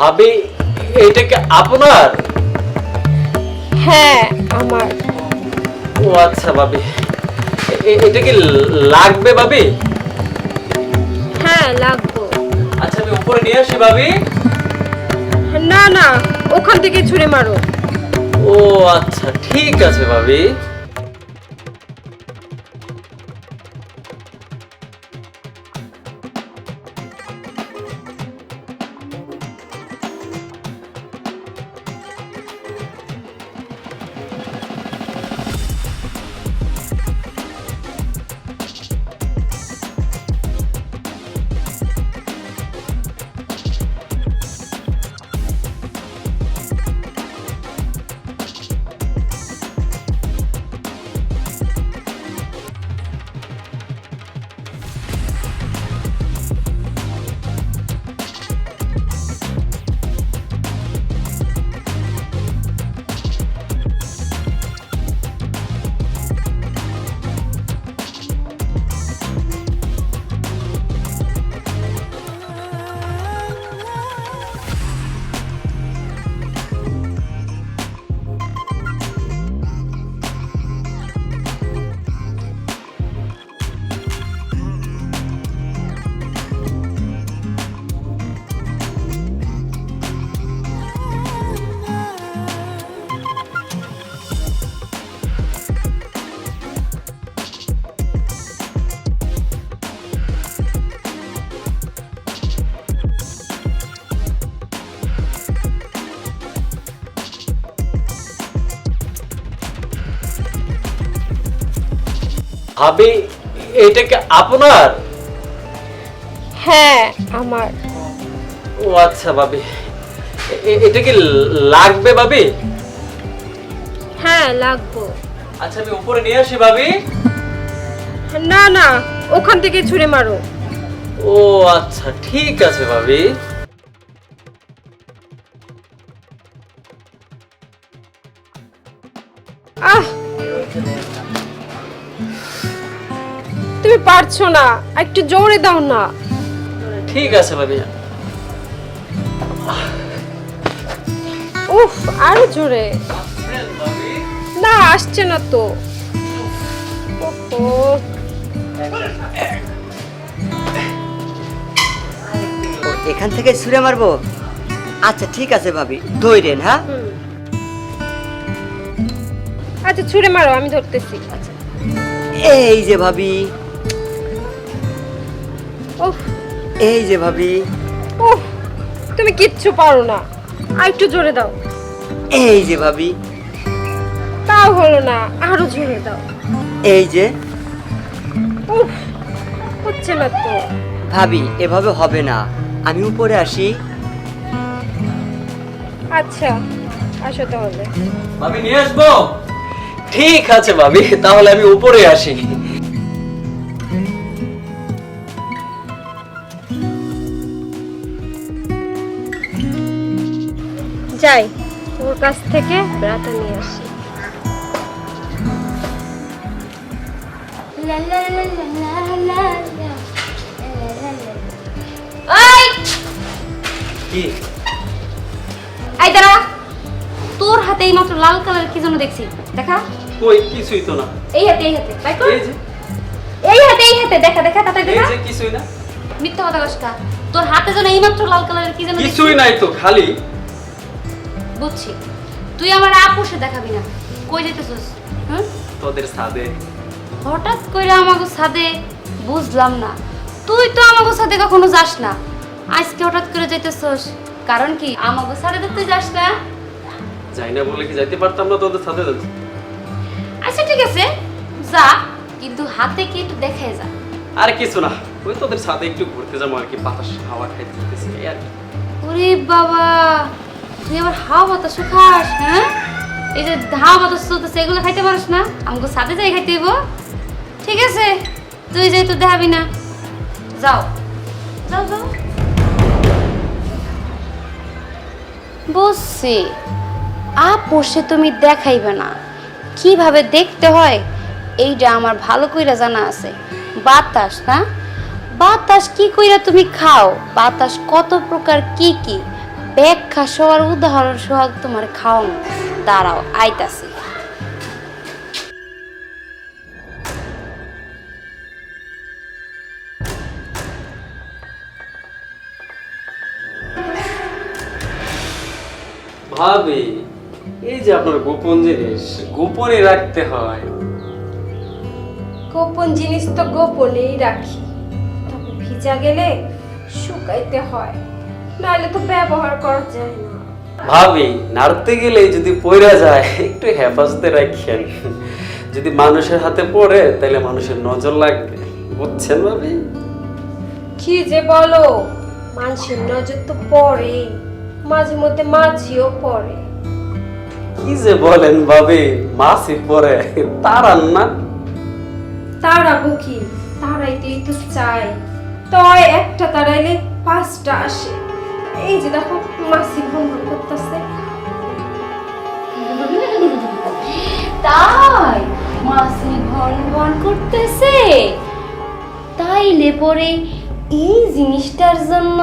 ভাবি এটা কি আপনার? হ্যাঁ আমার। ও আচ্ছা ভাবি। এটা কি লাগবে ভাবি? হ্যাঁ লাগবে। আচ্ছা আমি উপরে নিয়ে আসি ভাবি। না না ওখান থেকে ছুঁড়ে মারো। ও আচ্ছা ঠিক আছে ভাবি। ভাবি এটা কি আপনার? হ্যাঁ আমার। ও আচ্ছা ভাবি এটা কি লাগবে ভাবি? হ্যাঁ লাগবো। আচ্ছা আমি উপরে নিয়ে আসি ভাবি। না না ওখান থেকে ছুঁড়ে মারো। ও আচ্ছা ঠিক আছে ভাবি। আহ! তুমি পারছ না একটু জোরে দাও না। ঠিক আছে ভাবি উফ আরও জোরে। না আসছে না তো। ওহো এখান থেকে ছুঁড়ে মারবো? আচ্ছা ঠিক আছে ভাবি ধৈরেন হ্যাঁ? আচ্ছা ছুঁড়ে মারো আমি ধরতেছি। আচ্ছা এই যে ভাবি এই যে ভাবি। উফ তুমি কিচ্ছু পারো না। আর একটু জোরে দাও। এই যে ভাবি। তাও হলো না আরও জোরে দাও। এই যে। উফ হচ্ছে না তো। ভাবি এভাবে হবে না। আমি উপরে আসি। আচ্ছা আসো তাহলে। ভাবি নিয়ে আসব? ঠিক আছে ভাবি তাহলে আমি উপরে আসি। যাই ওর কাছ থেকে বেড়াতে নিয়ে আসি এই দাঁড়া তোর হাতে এই মাত্র লাল কালার কি যেন দেখছি দেখা কই কিছুই তো না এই হাতে এই হাতে তাই কর এই হাতে এই হাতে দেখা দেখা তাতে এই যে কিছুই না মিথ্যা কথা কষ্ট তোর হাতে যেন এই মাত্র লাল কালারের কি যেন দেখছি। কিছুই নাই তো খালি বুঝছি। তুই আমার আপুসে দেখাবি না। কই যেতেছিস হুম? তোদের সাদে হঠাৎ কইরা আমাকে সাথে বুঝলাম না। তুই তো আমাকে সাথে কখনো যাস না। আজকে হঠাৎ করে যাইতেছস। কারণ কি? আমাকে সাথে তো তুই যাস না। যাই না বলে কি যাইতে পারতাম না তোদের সাথে যাচ্ছি আচ্ছা ঠিক আছে। যা কিন্তু হাতে কি একটু দেখাই যা। আর কিছু না। ওই তোদের সাথে একটু ঘুরতে যাব আর কি। বাতাস হাওয়া খাইতে যেতেছি আর ওরে বাবা! তুই আবার হাওয়া বাতাস খাস হ্যাঁ? এই যে হাওয়া বাতাস চলতেছে, এগুলো খাইতে পারিস না? আমাকে সাথে যাই খাইতে হইব। ঠিক আছে, তুই যেহেতু দেখাবি না। যাও। যাও যাও। বুঝছি আপোষে তুমি দেখাইবে না। কীভাবে দেখতে হয়, এইটা আমার ভালো কইরা জানা আছে। বাতাস, না? বাতাস কি কইরা তুমি খাও? বাতাস কত প্রকার কি কি? ব্যাখ্যা সবার উদাহরণ সহ তোমার খাওয়ান দাঁড়াও আইতাছি। ভাবি এই যে আপনার গোপন জিনিস গোপনে রাখতে হয়। গোপন জিনিস তো গোপনেই রাখি। তবে ভিজা গেলে শুকাইতে হয়। নাহলে তো ব্যবহার করা যায় না। ভাবি নাড়তে গেলে যদি পয়রা যায় একটু হেফাজতে রাখেন। যদি মানুষের হাতে পড়ে তাহলে মানুষের নজর লাগবে। বুঝছেন ভাবি? কি যে বলো মানুষের নজর তো পড়ে মাঝে মধ্যে মাছিও পড়ে। কি যে বলেন ভাবি মাসি পরে তারান না। তারাবো কি তারাইতেই তো চাই তয় একটা তারাইলে পাঁচটা আসে। এই যে দেখো, মাসি ভ্রমণ করতেছে। তাই মাসি ভন ভন করতেছে। তাইলে পরে এই জিনিসটার জন্য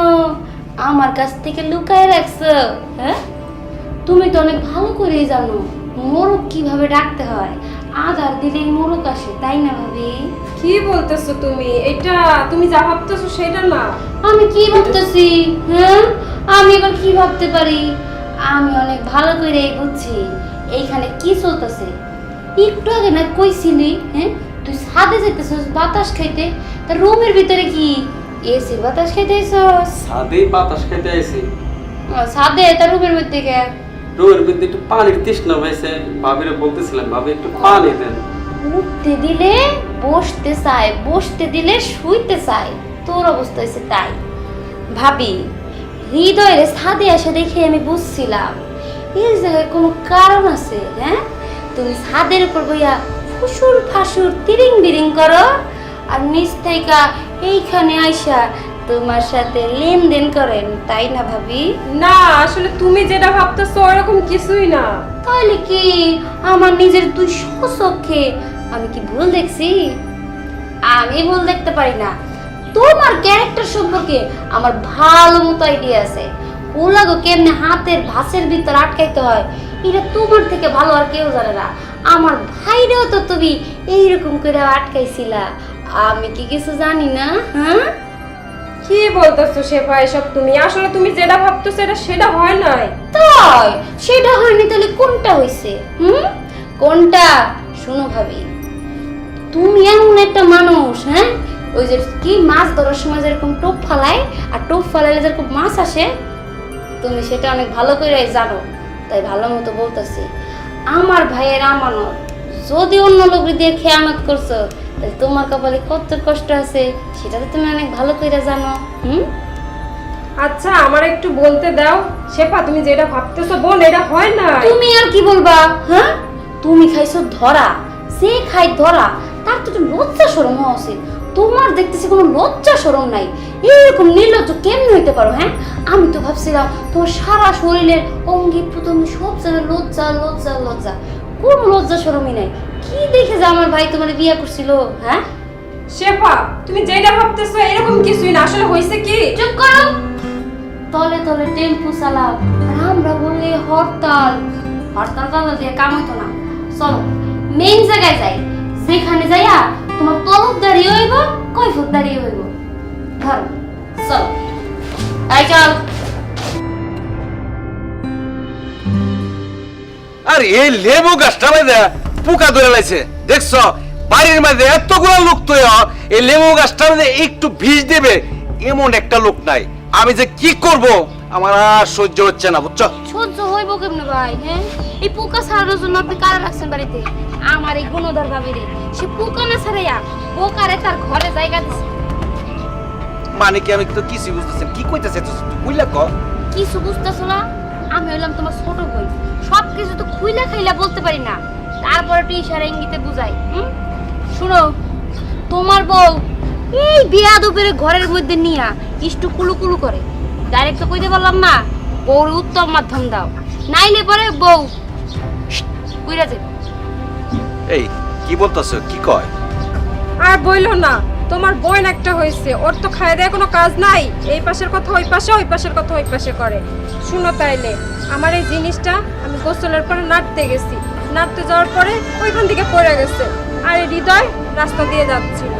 আমার কাছ থেকে লুকায় রাখছো হ্যাঁ? তুমি তো অনেক ভালো করেই জানো, মোরগ কীভাবে ডাকতে হয়। আধার দিলেই মোরগ আসে, তাই না ভাবি? কি বলতেছো তুমি? এটা তুমি যা ভাবতেছো সেটা না। আমি কি ভাবতেছি হ্যাঁ? আমি এবার কি ভাবতে পারি? আমি অনেক ভালো করে বুঝছি। এইখানে কি চলতেছে? একটু আগে না কইছিলি হ্যাঁ? তুই ছাদে যেতেছস বাতাস খাইতে তা রুমের ভিতরে কি এসির বাতাস খাইতে আইছস সাদেই বাতাস খেতে আইছি। ছাদে? তা রুমের মধ্যে কে? রোমের মধ্যে একটু পানির তৃষ্ণা হয়েছে ভাবিরে বলতেছিলাম ভাবি একটু পানি দেন। উঠতে দিলে, বসতে চায়, বসতে দিলে শুইতে চায়। তোর অবস্থা হয়েছে তাই। ভাবি, হৃদয়ের ছাদে এসে দেখে আমি বুঝছিলাম। এর জায়গায় কোনো কারণ আছে হ্যাঁ? তুমি ছাদের উপর বইয়া ফুসুর ফাসুর তিরিং বিরিং করো, আর নিচ থেকে এইখানে আইসা তোমার সাথে লেনদেন করেন তাই না ভাবি? না আসলে তুমি যেটা ভাবতেছো ওরকম কিছুই না। তাহলে কি? আমার নিজের দুই চোখে আমি কি ভুল দেখছি? আমি ভুল দেখতে পারি না। তোমার ক্যারেক্টার সম্পর্কে আমার ভালো মতো আইডিয়া আছে। ওলাগো কেমনে হাতের ভাসের ভিতর আটকাইতে হয় এটা তোমার থেকে ভালো আর কেউ জানে না। আমার ভাইরেও তো তুমি এইরকম করে আটকাইছিলা। আমি কি কিছু জানি না হ্যাঁ? কি বলতেছো শেফা, এসব তুমি? আসলে তুমি যেটা সেটা হয় নাই। তাই? সেটা হয়নি তাহলে কোনটা হয়েছে হুম? কোনটা? শুনো ভাবি। তুমি এমন একটা মানুষ হ্যাঁ? ওই যে কি মাছ ধরার সময় যেরকম টোপ ফালায়, আর টোপ ফালাইলে যেরকম মাছ আসে, তুমি সেটা অনেক ভালো করে জানো, তাই ভালো মতো বলতেছি। আমার ভাইয়ের আমানত, যদি অন্য লোক দিয়ে খেয়ানত করছ তাহলে তোমার কপালে কত কষ্ট আছে সেটা তো তুমি অনেক ভালো করে জানো হুম? আচ্ছা আমার একটু বলতে দাও। শেফা তুমি যেটা ভাবতেছো বোন এটা হয় না তুমি আর কি বলবা হ্যাঁ? তুমি খাইছো ধরা সে খাই ধরা তার তো লজ্জা সরম হওয়া উচিত। তোমার দেখতেছি কোনো লজ্জা সরম নাই। এরকম নির্লজ্জ কেমনে হইতে পারো হ্যাঁ? আমি তো ভাবছিলাম তোমার সারা শরীরের অঙ্গি প্রত্যঙ্গ সব জায়গায় লজ্জা লজ্জা লজ্জা। কোনো লজ্জা সরমই নাই। কি দেখে যে আমার ভাই তোমার বিয়ে করছিল হ্যাঁ? শেফা তুমি যেটা ভাবতেছো এরকম কিছুই না। আসলে হয়েছে কি? চুপ করো। তলে তলে টেম্পু চালাও। আর আমরা বললে হরতাল। হরতাল টাল দিয়ে কাম হইতো না। চলো মেইন জায়গায় যাই। সেখানে যাইয়া তোমার তলব দাঁড়িয়ে হইব কৈফত দাঁড়িয়ে হইব। ধরো চলো। আই চল। আর এই লেবু গাছটা পোকা ধরে লাইছে। দেখছ? বাড়ির মধ্যে এতগুলো লোক তো এই লেবু গাছটা মধ্যে একটু ভিজ দেবে এমন একটা লোক নাই। আমি যে কি করব? আমার আর সহ্য হচ্ছে না বুঝছ? সহ্য হইব কেমনে ভাই হ্যাঁ? এই পোকা ছাড়ানোর জন্য আপনি কারা রাখছেন বাড়িতে? আমার এই গুণধর ভাবিরে সে পোকা না ছাড়াইয়া পোকারে তার ঘরে জায়গা দিছে। মানে কি আমি তো কিছু বুঝতেছি না। কি কইতেছে তুই বুঝলা ক কিছু বুঝতেছো না? আমি হইলাম তোমার ছোট বোন সব কিছু তো খুইলা খাইলা বলতে পারি না। তারপরে একটু ইশারা ইঙ্গিতে বুঝাই হুম? শুনো তোমার বউ এই বিয়া দুপুরে ঘরের মধ্যে নিয়া ইষ্টু কুলু কুলু করে। ডাইরেক্ট তো কইতে পারলাম না বউর উত্তম মাধ্যম দাও। নাইলে পরে বউ কইরা যাবে এই কি বলতেছ? কি কয়? আর বইলো না তোমার বোন একটা হয়েছে ওর তো খায় দেয় কোনো কাজ নাই। এই পাশের কথা ওই পাশে ওই পাশের কথা ওই পাশে করে। শুনো তাইলে আমার এই জিনিসটা আমি গোসলের পরে নাড়তে গেছি। নাড়তে যাওয়ার পরে ওইখান থেকে পড়ে গেছে। আর হৃদয় রাস্তা দিয়ে যাচ্ছিল।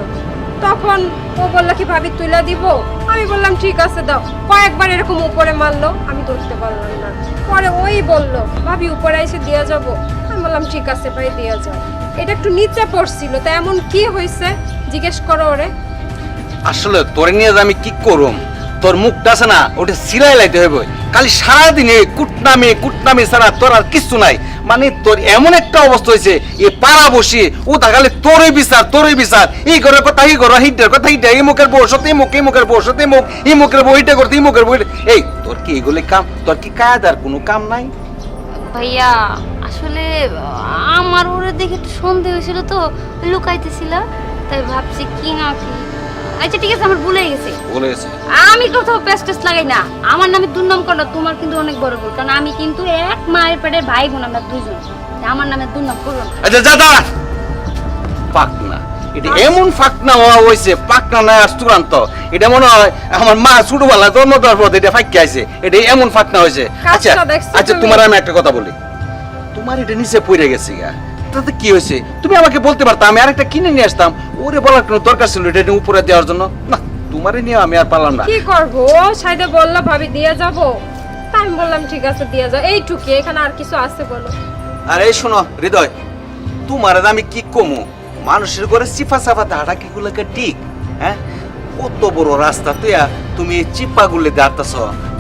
তখন ও বলল, কি ভাবি, তুলে দিব? আমি বললাম, ঠিক আছে, দাও। কয়েকবার এরকম উপরে মারলো, আমি ধরতে পারলাম না। পরে ওই বলল, ভাবি, উপরে এসে দিয়ে যাব। আমি বললাম, ঠিক আছে ভাই, দিয়ে যাও। এটা একটু নিচে পড়ছিল, তা এমন কি হয়েছে? জিজ্ঞেস করো ওরে। আসলে তোরে নিয়ে আমি কি করুম? তোর মুখটা আছে না, ওটা সিলাই লাইতে হইব। খালি সারাদিনে কুটনামি কুটনামি ছাড়া তোর আর কিছু নাই। মানে তোর এমন একটা অবস্থা হয়েছে, এ পাড়া বসি, ও তাকালে তোরই বিচার তোরই বিচার। এই ঘরের কথা, এই ঘর, হিটার কথা, হিটা, এই মুখের বউ, সত্যি মুখ, এই মুখের বউ, সত্যি মুখ, এই মুখের বউ এটা করতে, এই মুখের বউ এই, তোর কি এগুলি কাম তোর কি কায়দার কোনো কাম নাই? ভাইয়া, আসলে, আমার ওরে দেখে সন্দেহ হয়েছিল তো, লুকাইতেছিল, তাই ভাবছি কি না কি আচ্ছা ঠিক আছে আমার ভুলে গেছে। বলেছে আমি কোথাও পেস্ট টেস্ট লাগাই না। আমার নামে দুর্নাম করো তোমার কিন্তু অনেক বড় ভুল কারণ আমি কিন্তু এক মায়ের পেটের ভাই বোন আমরা দুজন আমার নামে দুর্নাম করো না। আচ্ছা যা দাঁড়া এটা এমন ফাকনা হওয়া হয়েছে পাকনা না চূড়ান্ত। এটা মনে হয় আমার মা ছোটবেলা জন্ম দেওয়ার পর এটা ফাঁকি আছে এটা এমন ফাকনা হয়েছে। আচ্ছা আচ্ছা তোমার আমি একটা কথা বলি। তোমার এটা নিচে পড়ে গেছে গা। তাতে কি হয়েছে? তুমি আমাকে বলতে পারতো আমি আরেকটা কিনে নিয়ে আসতাম। ওরে বলার কোনো দরকার ছিল এটা উপরে দেওয়ার জন্য। না তোমারে নিয়ে আমি আর পারলাম না। কি করব? ও সাইডে বলল ভাবি দিয়ে যাব? তা আমি বললাম ঠিক আছে দিয়ে যাও এইটুকি এখানে আর কিছু আছে বলো। আর এই শোনো হৃদয় তোমার আর আমি কি কমু? মানুষের ঘরে চিপা চাপাতে হাঁটা কি গুলোকে ঠিক? হ্যাঁ? কত বড় রাস্তা তুইয়া তুমি এই চিপা গুলি দাঁড়াতেছ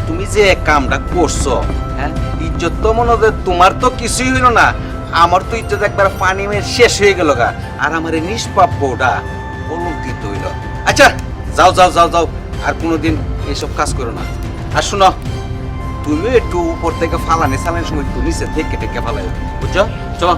তুমি যে কামটা করছ হ্যাঁ? ইজ্জত তো মনে তোমার তো কিছুই হইল না। আমার তো ইজ্জত একবার পানি মেয়ে শেষ হয়ে গেল গা। আর আমার এই নিষ্পাপ বউটা কলঙ্কিত হইল আচ্ছা যাও যাও যাও যাও। আর কোনোদিন এইসব কাজ করো না। আর শোনো তুমি একটু উপর থেকে ফালানি সালানির সময় একটু নিচে থেকে থেকে ফালাই বুঝছ? চলো।